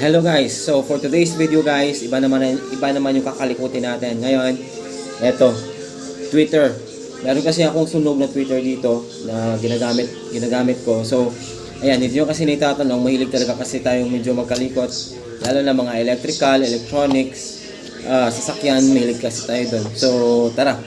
Hello guys. So for today's video guys, iba naman iba naman yung kakalikutin natin. Ngayon, eto, Twitter. Meron kasi akong sunog na Twitter dito na ginagamit ginagamit ko. So ayan, hindi nyo kasi nitatanong, mahilig talaga kasi tayong medyo magkalikot. Lalo na mga electrical, electronics, ah, sasakyan, mahilig kasi tayo doon. So tara.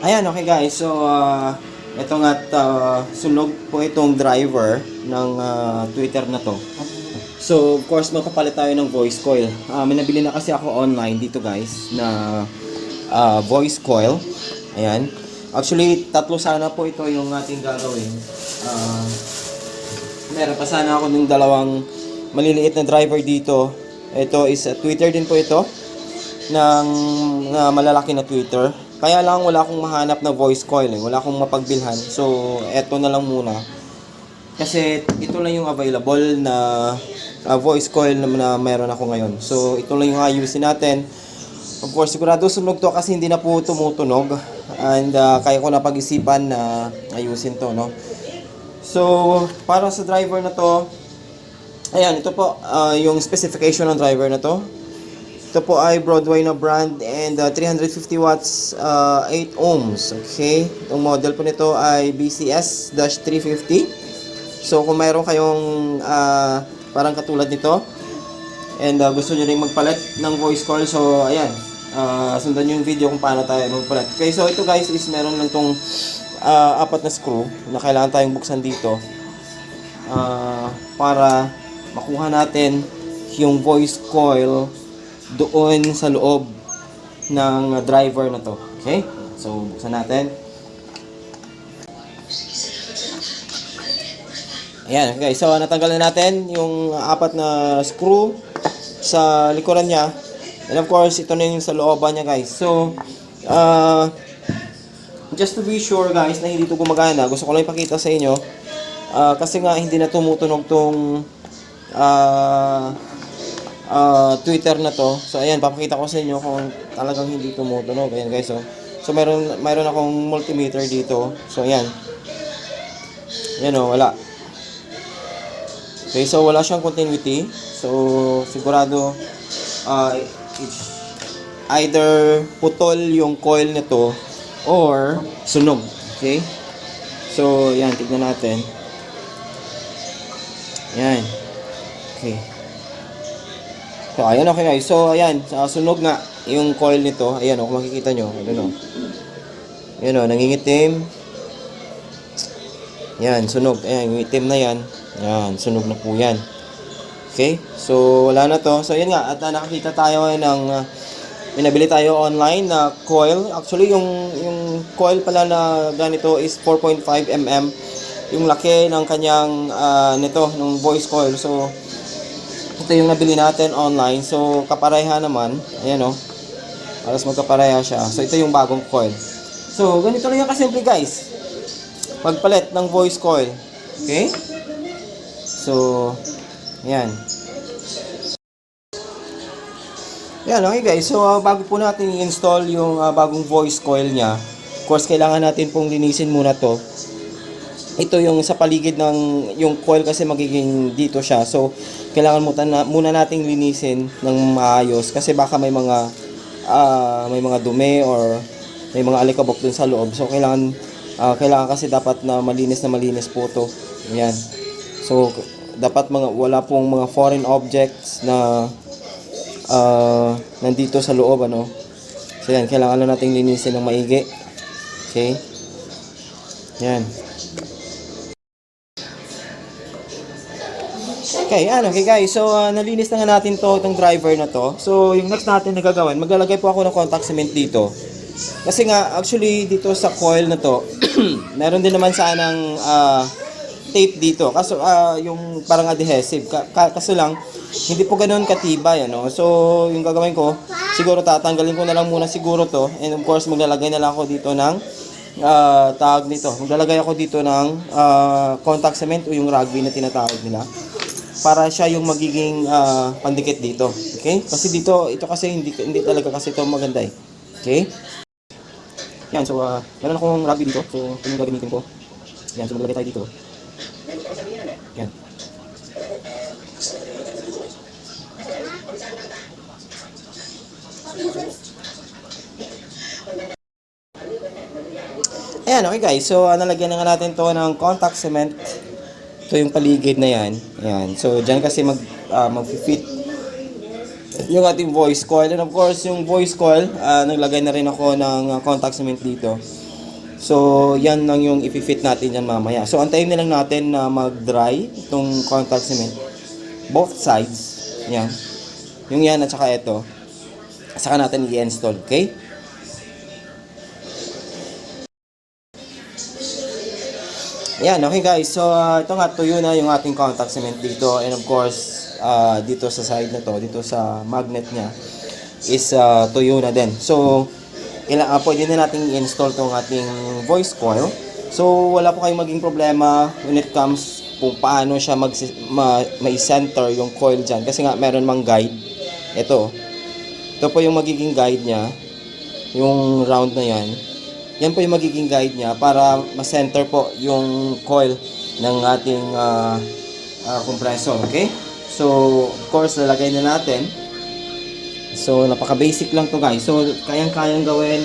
Ayan, okay guys. So, uh, ito nga uh, sunog po itong driver ng ah, Twitter na to. So, of course, magpapalit tayo ng voice coil. Ah, may nabili na kasi ako online dito guys na ah, voice coil. Ayan. Actually, tatlo sana po ito yung ating gagawin. Ah, meron pa sana ako ng dalawang maliliit na driver dito. Ito is a Twitter din po ito ng na malalaki na Twitter. Kaya lang wala akong mahanap na voice coil eh. Wala akong mapagbilhan. So, eto na lang muna. Kasi ito lang yung available na uh, voice coil na, na meron ako ngayon. So, ito lang yung ayusin natin. Of course, sigurado sunog to kasi hindi na po tumutunog. And uh, kaya ko na pag-isipan na ayusin to, no? So, para sa driver na to, ayan, ito po uh, yung specification ng driver na to. Ito po ay Broadway na brand and uh, 350 watts, uh, 8 ohms. Okay? Itong model po nito ay BCS-350. So, kung mayroon kayong uh, parang katulad nito and uh, gusto nyo rin magpalit ng voice call, so ayan, uh, sundan nyo yung video kung paano tayo magpalit. Okay, so ito guys is meron lang tong uh, apat na screw na kailangan tayong buksan dito uh, para makuha natin yung voice coil doon sa loob ng driver na to. Okay? So, buksan natin. Ayan, guys. So, natanggal na natin yung apat na screw sa likuran niya. And of course, ito na yung sa looban niya, guys. So, uh, just to be sure, guys, na hindi ito gumagana, gusto ko lang ipakita sa inyo. Uh, kasi nga, hindi na tumutunog tong uh, uh, Twitter na to. So ayan, papakita ko sa inyo kung talagang hindi tumutunog. Ayan guys, so. So meron mayroon akong multimeter dito. So ayan. Yan oh, wala. Okay, so wala siyang continuity. So sigurado uh, either putol yung coil nito or sunog. Okay? So, yan, tignan natin. Yan. Okay. So, ayan okay guys. So, ayan. Sa sunog nga yung coil nito. Ayan o, kung makikita nyo. Ayan o. Ayan o, nangingitim. Yan, sunog. Ayan, yung na yan. Yan, sunog na po yan. Okay? So, wala na to. So, yan nga. At uh, nakakita tayo ng uh, pinabili tayo online na coil. Actually, yung, yung coil pala na ganito is 4.5 mm. Yung laki ng kanyang, uh, nito, ng voice coil. So, ito yung nabili natin online. So, kapareha naman. Ayan o. Oh. Alas magkapareha siya. So, ito yung bagong coil. So, ganito lang yung kasimple guys. Pagpalit ng voice coil. Okay? So, yan. Yan, okay guys. So, uh, bago po natin i-install yung uh, bagong voice coil niya, of course, kailangan natin pong linisin muna to ito yung sa paligid ng yung coil kasi magiging dito siya. So, kailangan muna, na, muna nating linisin ng maayos kasi baka may mga uh, may mga dumi or may mga alikabok dun sa loob. So, kailangan uh, kailangan kasi dapat na malinis na malinis po to. Yan. So, dapat mga wala pong mga foreign objects na uh, nandito sa loob ano. So, yan, kailangan lang nating linisin ng maigi. Okay? Yan. Okay, ano, okay guys. So, uh, nalinis na nga natin to, itong driver na to. So, yung next natin na gagawin, maglalagay po ako ng contact cement dito. Kasi nga, actually, dito sa coil na to, meron din naman sanang uh, tape dito. Kaso, uh, yung parang adhesive. Ka ka kaso lang, hindi po ganoon katibay, ano. So, yung gagawin ko, siguro tatanggalin ko na lang muna siguro to. And of course, maglalagay na lang ako dito ng ah, tawag nito. Maglalagay ako dito ng ah, contact cement o yung rugby na tinatawag nila para siya yung magiging ah, pandikit dito. Okay? Kasi dito, ito kasi hindi, hindi talaga kasi ito maganda eh. Okay? Yan, so uh, meron akong rugby dito. So, ito yung gagamitin ko. Yan, so maglagay tayo dito. Yan. Ayan, okay guys. So, uh, nalagyan na nga natin to ng contact cement. Ito yung paligid na yan. Ayan. So, dyan kasi mag, uh, mag-fit yung ating voice coil. And of course, yung voice coil, uh, naglagay na rin ako ng uh, contact cement dito. So, yan lang yung ipifit natin yan mamaya. So, antayin na lang natin na mag-dry itong contact cement. Both sides. Yan. Yung yan at saka ito. Saka natin i-install. Okay? Yan, okay guys. So, uh, ito nga, tuyo na yung ating contact cement dito. And of course, uh, dito sa side na to, dito sa magnet niya, is uh, tuyo na din. So, ila, uh, pwede na natin i-install tong ating voice coil. So, wala po kayong maging problema when it comes kung paano siya mag ma, may center yung coil dyan. Kasi nga, meron mang guide. Ito. Ito po yung magiging guide niya. Yung round na yan. Yan po yung magiging guide niya para ma-center po yung coil ng ating ah, ah, compressor, okay? So, of course, lalagay na natin. So, napaka-basic lang to guys. So, kayang-kayang gawin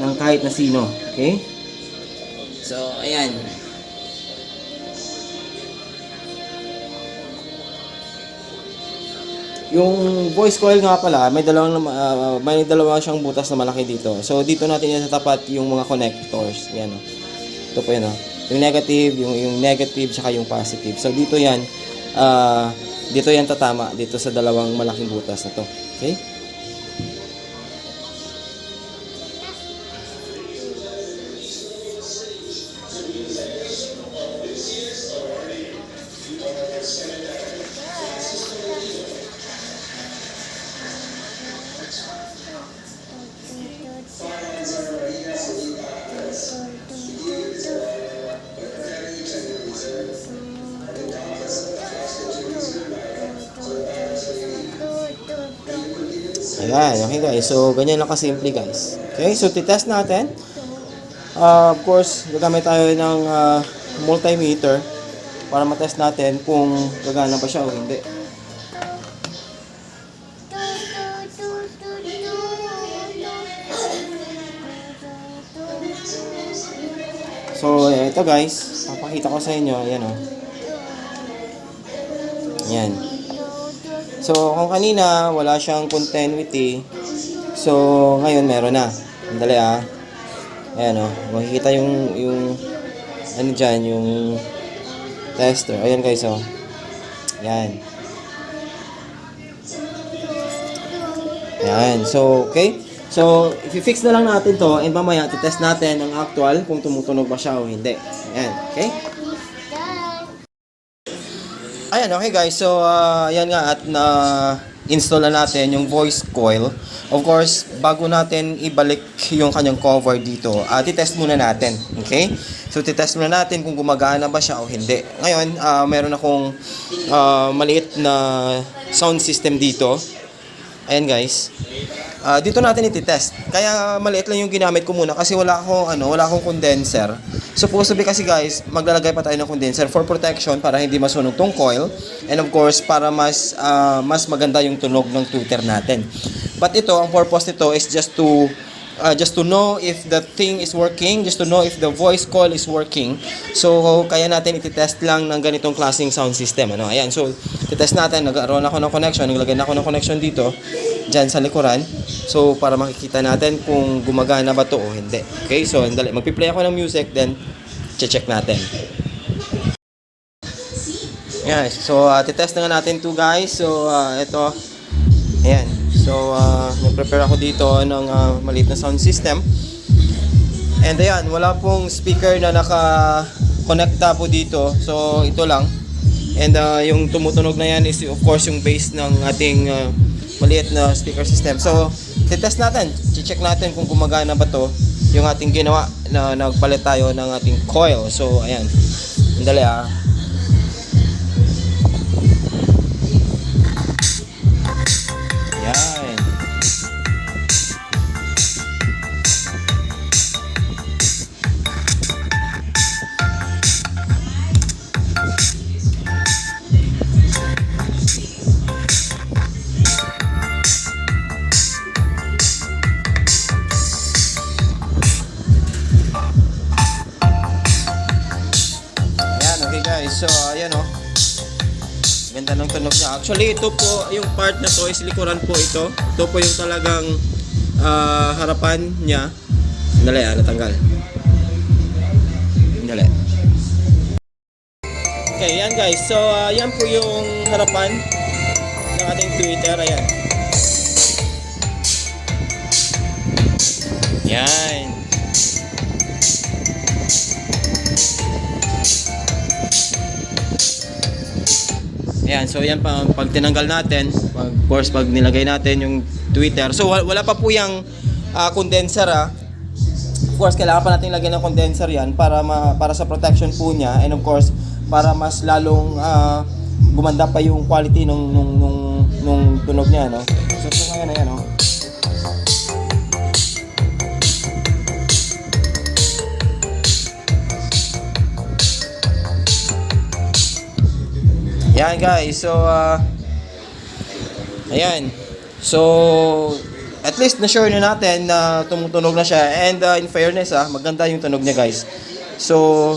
ng kahit na sino, okay? So, ayan. Yung voice coil nga pala, may dalawang ah, may dalawa siyang butas na malaki dito. So dito natin yan sa tapat yung mga connectors. Yan oh. Ito po yan oh. Yung negative, yung yung negative tsaka yung positive. So dito yan ah dito yan tatama dito sa dalawang malaking butas na to. Okay? Ayan, okay guys. So, ganyan lang kasimple guys. Okay, so titest natin. Ah, of course, gagamit tayo ng ah, multimeter para matest natin kung gagana ba siya o hindi. So, ito guys, papakita ko sa inyo. Ayan o. Ayan. So, kung kanina, wala siyang continuity. So, ngayon meron na. Andali ah. Ayan o. Makikita yung, yung, ano dyan, yung tester. Ayan guys o. Ayan. Ayan. So, okay. So, i-fix na lang natin to and mamaya titest natin ang actual kung tumutunog ba siya o hindi. Ayan. Okay? Ayan, okay guys. So, uh, yan nga at na install na natin yung voice coil. Of course, bago natin ibalik yung kanyang cover dito, uh, titest muna natin. Okay? So, titest muna natin kung gumagana ba siya o hindi. Ngayon, uh, meron akong uh, maliit na sound system dito. Ayan guys. Ah, dito natin ititest. Kaya maliit lang yung ginamit ko muna kasi wala akong ano, wala akong condenser. Supposed be kasi guys, maglalagay pa tayo ng condenser for protection para hindi masunog tong coil and of course para mas ah, mas maganda yung tunog ng tweeter natin. But ito, ang purpose nito is just to uh, just to know if the thing is working, just to know if the voice call is working. So, kaya natin ititest lang ng ganitong klaseng sound system. Ano? Ayan, so, titest natin. Nagkaroon ako ng connection. Naglagay na ako ng connection dito, dyan sa likuran. So, para makikita natin kung gumagana ba to o hindi. Okay, so, andali. Magpi-play ako ng music, then, check natin. Ayan, so, uh, titest na nga natin to guys. So, uh, ito. Ayan. So, uh, nag-prepare ako dito ng uh, maliit na sound system. And ayan, wala pong speaker na naka-connecta po dito. So, ito lang. And uh, yung tumutunog na yan is of course yung bass ng ating uh, maliit na speaker system. So, titest natin. Check natin kung gumagana ba to. yung ating ginawa na nagpalit tayo ng ating coil. So, ayan. Andali ah. So, ayan oh. Ganda ng tunog niya. Actually, ito po, yung part na to is likuran po ito. Ito po yung talagang ah, harapan niya. Sandali ah, natanggal. Sandali. Okay, yan guys. So, yan po yung harapan ng ating Twitter. Ayan. Yan. Ayan, so yan pa, pag tinanggal natin, pag, of course, pag nilagay natin yung Twitter. So, wala, wala pa po yung ah, condenser ah. Of course, kailangan pa natin lagyan ng condenser yan para ma, para sa protection po niya and of course, para mas lalong ah, gumanda pa yung quality nung nung nung, nung tunog niya, no? So, so ngayon ayan, no? Yan guys, so uh, ayan. So at least na sure na natin na tumutunog na siya and uh, in fairness ah, maganda yung tunog niya guys. So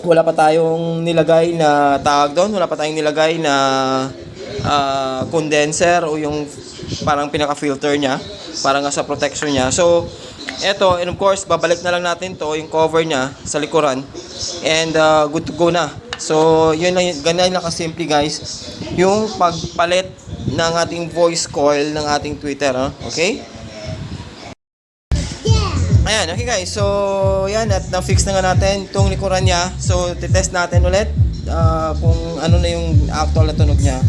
wala pa tayong nilagay na tawag doon, wala pa tayong nilagay na ah, condenser o yung parang pinaka-filter niya para nga sa protection niya. So eto, and of course, babalik na lang natin to yung cover niya sa likuran and uh, good to go na. So, yun lang, ganyan lang kasimple guys. Yung pagpalit ng ating voice coil ng ating Twitter, no? okay? Ayan, okay guys. So, yan at na-fix na nga natin itong likuran niya. So, titest natin ulit ah, kung ano na yung actual na tunog niya.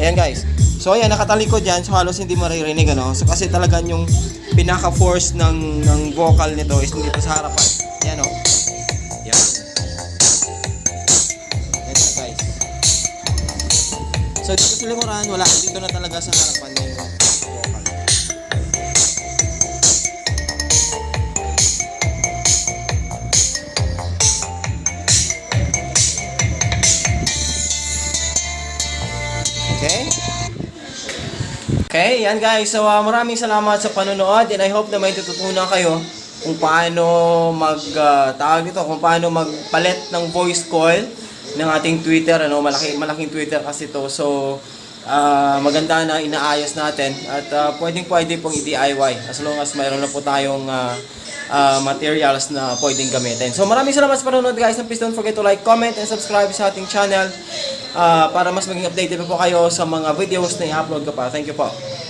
Ayan guys. So, ayan, nakatalikod yan. So, halos hindi maririnig, ano? So, kasi talagang yung pinaka-force ng, ng vocal nito is dito sa harapan. Ayan, oh. Yan. Yan guys. So, dito sa likuran, wala. Dito na talaga sa harapan yung Okay, yan guys. So, uh, maraming salamat sa panonood and I hope na may tututunan kayo kung paano mag uh, tawag dito, kung paano magpalit ng voice call ng ating Twitter, ano, malaki malaking Twitter kasi to. So, uh, maganda na inaayos natin at uh, pwedeng pwede pong i-DIY as long as mayroon na po tayong uh, uh, materials na pwedeng gamitin. So maraming salamat sa panonood guys and please don't forget to like, comment, and subscribe sa ating channel uh, para mas maging updated pa po kayo sa mga videos na i-upload ko pa. Thank you po.